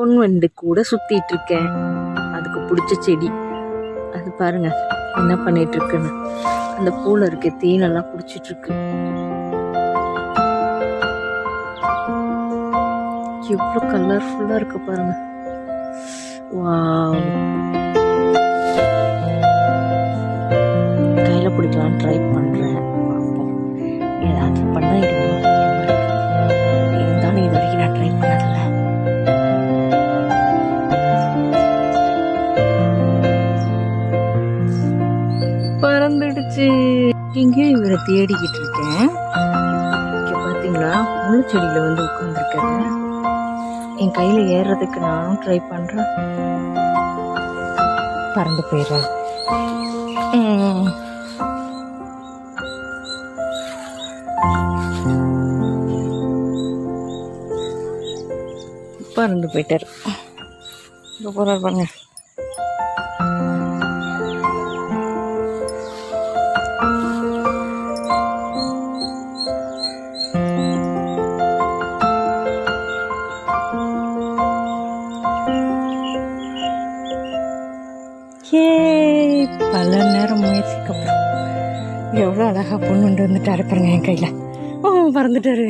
பொன் வண்டு கூட சுத்திட்டு இருக்கேன் அதுக்கு பிடிச்ச செடி. அது பாருங்க என்ன பண்ணிட்டு இருக்குன்னு அந்த பூல இருக்க தேனெல்லாம் குடிச்சிட்டு இருக்கு எவ்வளோ கலர்ஃபுல்லாக இருக்கு பாருங்க. வாவ் கையில் பிடிக்கலான்னு ட்ரை பண்ணுறேன் பார்ப்போம். ஏதாவது பண்ணிடுமா வந்துடுச்சு. இங்கேயும் இவரை தேடிக்கிட்டு இருக்கேன். இங்கே பார்த்தீங்களா முள்ளுச்செடியில் வந்து உட்காந்துருக்காரு என் கையில் ஏறுறதுக்கு நானும் ட்ரை பண்ணுறேன் பறந்து போயிடுறேன். பறந்து போயிட்டார். இப்போ போகிறார் பாருங்க. ஏ பல நேரம் முயற்சிக்கப்புறம் எவ்வளோ அழகாக பொண்ணு கொண்டு வந்துட்டாரு பாருங்க என் கையில். ஓ பறந்துட்டாரு